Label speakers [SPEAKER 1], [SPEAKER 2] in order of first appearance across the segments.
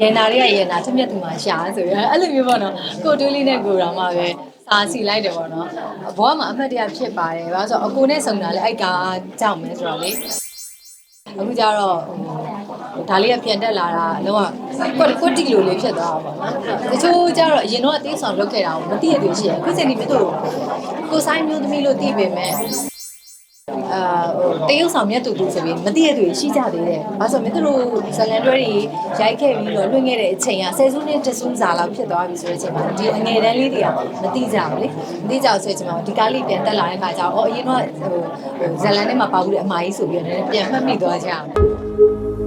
[SPEAKER 1] ရန်နာတွေကရန်နာထက်မြက်သူမှာရှာဆိုရယ်အဲ့လိုမျိုးပေါ့နော်ကိုတွေးလေးနဲ့ကိုတော်မှပဲစာစီလိုက်တယ်ပေါ့နော်ဘဝမှာအမှတ်တရဖြစ်ပါတယ်ဘာလို့ဆိုတော့အကိုနဲ့ဆုံတာလေအဲ့ကာကြောက်မယ်ဆိုတော့လေအခုကျတော့ဟိုဒါလေးကပြန်တက်လာတာလုံးဝကွက်ကွက်တီလိုလေးဖြစ်သွားတာပေါ့နော်တချို့ကျတော့အရင်တော့အသေးဆောင်လုပ်ခဲ့တာကိုမသိရသေးရှိရယ်အခုချိန်ဒီမြတ်တို့ကိုဆိုင်မျိုးသမီးလို့သိပေမဲ့ အာဟိုတရုတ်ဆောင်မြတ်တူတူဆိုပြီးမတည့်ရတွေရှိကြသေးတယ်။ဘာလို့ဆိုမြတ်တို့ဇလန်တွဲတွေရိုက်ခဲ့ပြီးတော့လွှင့်ခဲ့တဲ့အချိန်ကဆယ်စုနှစ်တစုစာလောက်ဖြစ်သွားပြီဆိုတဲ့အချိန်မှာဒီအငယ်တန်းလေးတွေကမသိကြဘူးလေ။မသိကြဘူးဆိုတဲ့အချိန်မှာဒီကားလေးပြန်တက်လာတဲ့ခါကျတော့အော်အရင်ကဟိုဟိုဇလန်ထဲမှာပါဘူးတဲ့အမကြီးဆိုပြီးတော့လည်းပြန်မှတ်မိသွားကြတယ်
[SPEAKER 2] လူပ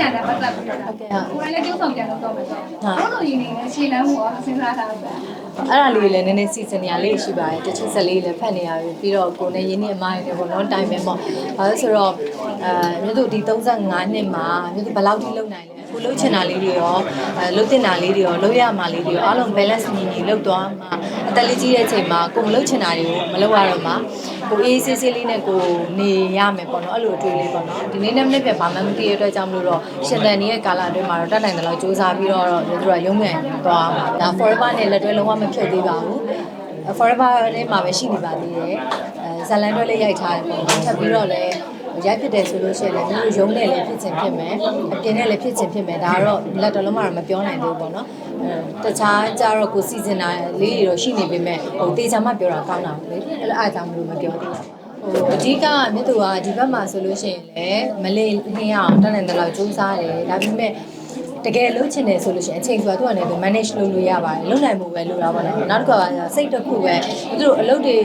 [SPEAKER 2] ညာနဲ့ပတ်သက်ပြီးတော့။
[SPEAKER 1] ဟုတ်ကဲ့ဟုတ်
[SPEAKER 2] ကိုယ်လည်းကျုပ်ဆောင်ပြန်လုပ်တော့မယ်ဆိုတော့ဘုလိုရင်းနေနဲ့ရှေ့လမ်းကိုစဉ်းစားထားတာ
[SPEAKER 1] အဲ့ဒါလေးလည်းနည်းနည်းစီစဉ်နေရလေးရှိပါတယ်တချို့ဆက်လေးလည်းဖတ်နေရပြီပြီးတော့ကိုယ်နဲ့ရင်းနှီးအမိုင်းတွေပေါ့နော်တိုင်ပဲပေါ့ဘာလို့ဆိုတော့အဲမြို့သူဒီ35နှစ်မှာမြို့သူဘယ်လောက်ထိလုံနိုင်လဲကိုလှုပ်ချင်တာလေးတွေရောအဲလှုပ်တင်တာလေးတွေရောလှုပ်ရမှာလေးတွေရောအားလုံး balance ညီညီလှုပ်သွားမှာ အသက်လေးကြီးတဲ့အချိန်မှာကိုမလှုပ်ချင်တာတွေကိုမလှုပ်ရတော့မှာကိုအေးဆေးဆေးလေးနဲ့ကိုနေရမယ်ပေါ့နော်အဲ့လိုအတွေ့လေးပေါ့နော်ဒီနေ့နဲ့မနေ့ပြန်ဘာမှမသိရတဲ့အတွက်ကြောင့်မလို့တော့ရှင်တန်နေတဲ့ကာလအတွင်းမှာတော့တတ်နိုင်တယ်လို့စူးစမ်းပြီးတော့တို့ကရုံးမြန်သွားမှာဒါ forever နဲ့လက်တွဲလုံးဝမဖြုတ်သေးပါဘူး forever နဲ့မှာပဲရှိနေပါသေးတယ်အဲဇလန်တွဲလေးရိုက်ထားတယ်ပေါ့ထပ်ပြီးတော့လည်း ရိုက်ဖြစ်တယ်ဆိုလို့ရှိရင်လည်းမျိုးရုံးနဲ့လည်းဖြစ်ချင်ဖြစ်မယ်အပြင်နဲ့လည်းဖြစ်ချင်ဖြစ်မယ်ဒါကတော့လက်တော်လုံးမှတော့မပြောနိုင်သေးဘူးပေါ့နော်အဲတခြားကြတော့ကိုစီစဉ်တာလေးတွေတော့ရှိနေပေမဲ့ဟိုတေချာမှပြောတာကောင်းတာလေအဲ့လိုအားကြောင့်မလို့မပြောသေးဘူးဟိုအဓိကမြတ်သူကဒီဘက်မှာဆိုလို့ရှိရင်လည်းမလေးနှင်းအောင်တတ်နိုင်တဲ့လောက်စူးစမ်းတယ်ဒါပေမဲ့ တကယ်လုံးချင်တယ်ဆိုလို့ရှိရင်အချိန်ဆိုတာသူကလည်း manage လုပ်လို့ရပါတယ်လုံနိုင်မှုပဲလိုတာပေါ့နော်နောက်တစ်ခါကစိတ်တစ်ခုပဲသူတို့အလုပ်တွေ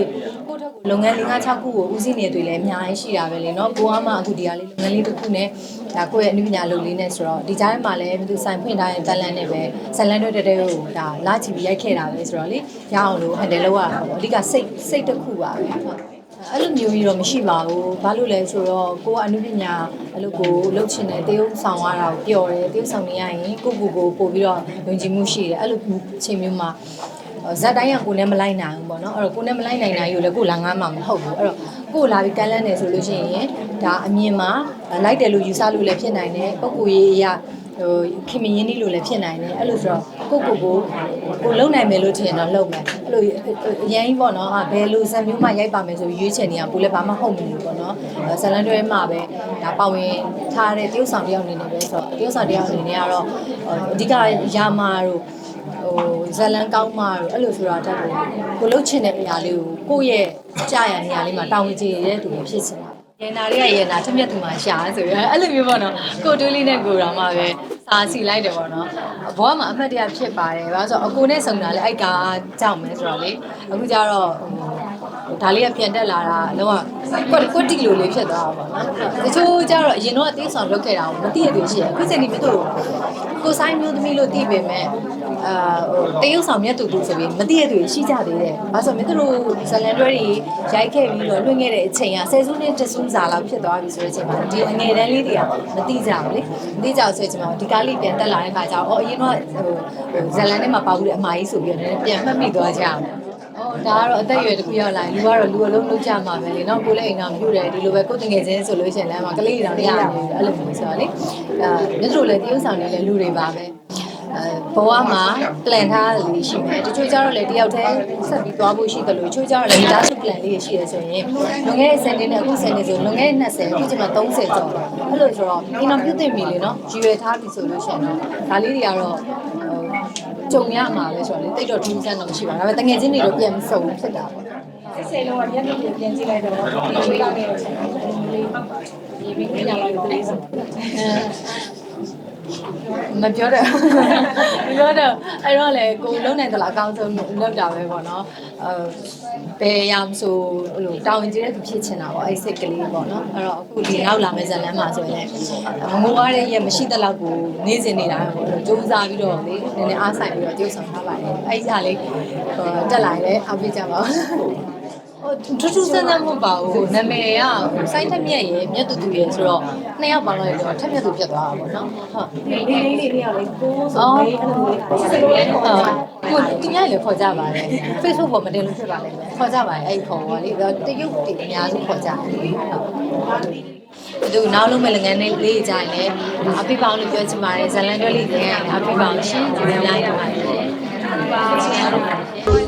[SPEAKER 1] ကိုယ့်ထက်ကိုလုပ်ငန်းလေး၅၆ခုကိုဦးစီးနေတွေလည်းအများကြီးရှိတာပဲလေနော်ကိုကမှအခုဒီကလေးလုပ်ငန်းလေးတစ်ခုနဲ့ဒါကိုယ့်ရဲ့အနုပညာလုပ်လေးနဲ့ဆိုတော့ဒီကြားထဲမှာလည်းသူဆိုင်ဖွင့်ထားတဲ့တန်လန့်နဲ့ပဲဆန်လန့်တွေတဲကိုဒါလာချီပြီးရိုက်ခဲ့တာပဲဆိုတော့လေရအောင်လို့ဟန်တယ်လောက်ရတာပေါ့အဓိကစိတ်စိတ်တစ်ခုပါပဲဟုတ် အဲ့လိုမျိုးကြီးတော့မရှိပါဘူး။ဘာလို့လဲဆိုတော့ကိုကအနုပညာအဲ့လိုကိုလှုပ်ချင်တယ်တရုပ်ဆောင်ရတာကိုပျော်တယ်တရုပ်ဆောင်နေရရင်ကိုကိုကိုပို့ပြီးတော့ယုံကြည်မှုရှိတယ်အဲ့လိုအချိန်မျိုးမှာဇက်တိုင်းကကိုနဲ့မလိုက်နိုင်ဘူးပေါ့နော်အဲ့တော့ကိုနဲ့မလိုက်နိုင်နိုင်ယူလဲကိုလာငားမှာမဟုတ်ဘူးအဲ့တော့ကိုလာပြီးကမ်းလန်းနေဆိုလို့ရှိရင်ဒါအမြင်မှာလိုက်တယ်လို့ယူဆလို့လည်းဖြစ်နိုင်တယ်ပုံကိုရေးအရာ ဟိုခင်မင်းရင်းနှီးလို့လည်းဖြစ်နိုင်တယ်အဲ့လိုဆိုတော့ကိုကိုကိုကိုလုံနိုင်မယ်လို့ထင်တော့လုံမယ်အဲ့လိုအရင်ကြီးပေါ့နော်ဟာဘယ်လိုဇက်မျိုးမှရိုက်ပါမယ်ဆိုပြီးရွေးချယ်နေရဘူးလည်းဘာမှဟုတ်မလို့ပေါ့နော်ဇလန်တွဲမှာပဲဒါပါဝင်ထားတဲ့တရုပ်ဆောင်တယောက်အနေနဲ့ပဲဆိုတော့တရုပ်ဆောင်တယောက်အနေနဲ့ကတော့အဓိကရာမာတို့ဟိုဇလန်ကောင်းမတို့အဲ့လိုဆိုတာတက်ကိုကိုလှုပ်ချင်တဲ့အရာလေးကိုကိုယ့်ရဲ့ကြာရနေရာလေးမှာတောင်းဝင်ကြည့်ရတဲ့သူဖြစ်ချင်တာ ရန်နာတွေကရန်နာထက်မြက်သူမှာရှာဆိုရယ်အဲ့လိုမျိုးပေါ့နော်ကိုတွေးလေးနဲ့ကိုတော်မှပဲစာစီလိုက်တယ်ပေါ့နော်ဘဝမှာအမှတ်တရဖြစ်ပါတယ်ဘာလို့ဆိုတော့အကိုနဲ့ဆုံတာလေအဲ့ကာကြောက်မယ်ဆိုတော့လေအခုကျတော့ဟို ဒါလေးကပြန်တက်လာတာလုံးဝကွက်ကွက်တီလိုလေးဖြစ်သွားတာပေါ့နော်တချို့ကျတော့အရင်တော့အသေးဆောင်လုပ်ခဲ့တာကိုမသိရသေးရှိရယ်အခုချိန်ဒီမြတ်တို့ကိုဆိုင်မျိုးသမီးလို့သိပေမဲ့အာဟိုတရုတ်ဆောင်မြတ်တူတူဆိုပြီးမသိရသေးရှိကြသေးတယ်ဘာလို့ဆိုမြတ်တို့ဇလန်တွဲတွေရိုက်ခဲ့ပြီးတော့လွှင့်ခဲ့တဲ့အချိန်ကဆယ်စုနှစ်တစုစာလောက်ဖြစ်သွားပြီဆိုတဲ့အချိန်မှာဒီအငယ်တန်းလေးတွေကမသိကြဘူးလေမသိကြဘူးဆိုတဲ့အချိန်မှာဒီကားလေးပြန်တက်လာတဲ့ခါကျတော့အော်အရင်ကဟိုဟိုဇလန်ထဲမှာပါဘူးတဲ့အမကြီးဆိုပြီးတော့လည်းပြန်မှတ်မိသွားကြတယ် အော်ဒါကတော့အသက်အရွယ်တစ်ခုရောက်လာရင်လူကတော့လူအလုံးလုံးကြမှာပဲလေနော်ကိုလည်းအိမ်တော်ပြုတယ်ဒီလိုပဲကိုယ်တငယ်ချင်းဆိုလို့ရှိရင်လည်းမကလေးတောင်ရနေတယ်အဲ့လိုမျိုးဆိုတော့လေအဲမြတ်တို့လည်းတရုပ်ဆောင်နေလဲလူတွေပါပဲအဲဘဝမှာ plan ထားတာလေးရှိမယ်တချို့ကျတော့လေတယောက်တည်းဆက်ပြီးသွားဖို့ရှိတယ်လို့တချို့ကျတော့လေဒါစု plan လေးရှိရဆိုရင်လွန်ခဲ့တဲ့10နှစ်နဲ့အခု10နှစ်ဆိုလွန်ခဲ့တဲ့20အခုချိန်မှာ30ကျော်အဲ့လိုဆိုတော့အိမ်တော်ပြုတ်သိမ့်ပြီလေနော်ရည်ရွယ်ထားပြီဆိုလို့ရှိရင်တော့ဒါလေးတွေကတော့ဟို ကြုံရမှာပဲဆိုတော့လေတိတ်တော့ထူးဆန်းတော့မရှိပါဘူးဒါပေမဲ့တငယ်ချင်းတွေတော့ပြန်စုံဖြစ်တာပေါ့
[SPEAKER 2] စစ်စေလုံးကမျက်နှာပြင်ပြန်ကြည့်လိုက်တော့ဒီလိုရောက်နေတဲ့အချိန်မှာလေးပောက်ပါဒီဘင်းကရောက်လာတဲ့ဆို
[SPEAKER 1] မပြောတော့မပြောတော့အဲ့တော့လေကိုလုံးနိုင်တယ်လားအကောင်းဆုံးလုပ်တာပဲပေါ့နော်အဲဘယ်ရမဆိုဟိုလိုတောင်းကျတဲ့သူဖြစ်ချင်တာပေါ့အဲ့စိတ်ကလေးပေါ့နော်အဲ့တော့အခုဒီရောက်လာမယ့်ဇလန်းမှာဆိုရင်လည်းမငိုရတဲ့ရက်မရှိတဲ့လောက်ကိုနေစင်နေတာပေါ့စူးစမ်းပြီးတော့လေနည်းနည်းအားဆိုင်ပြီးတော့တရုပ်ဆောင်ထားပါတယ်အဲ့ဒီဟာလေးဟိုတက်လာရင်လည်းအားပေးကြပါဦးဟို ထူးထူးဆန်းဆန်းမဟုတ်ပါဘူးနာမည်ကစိုင်းထက်မြက်ရယ်မြက်တူတူရယ်ဆိုတော့နှစ်ယောက်ပေါင်းလိုက်တော့ထက်မြက်တူဖြစ်သွားတာပေါ့နော်ဟုတ်
[SPEAKER 2] လေးလေးလေးလေးရောက်လေကိုးဆိုလေးအဲ့လိုလေးစစ်စေလုံးလေးခေါ်
[SPEAKER 1] ဟုတ်
[SPEAKER 2] တာ
[SPEAKER 1] ကိုဒီညလည်းခေါ်ကြပါတယ် Facebook ပေါ်မတင်လို့ဖြစ်ပါလိမ့်မယ်ခေါ်ကြပါတယ်အဲ့ခေါ်ပါလေတရုတ်တီအများစုခေါ်ကြတယ်ဟုတ်သူနောက်လုံးမဲ့လုပ်ငန်းလေးကြရင်လည်းအပိပောင်းလို့ပြောချင်ပါတယ်ဇလန်တွဲလေးခင်ရအပိပောင်းရှင်ဒီလိုင်းရပါတယ်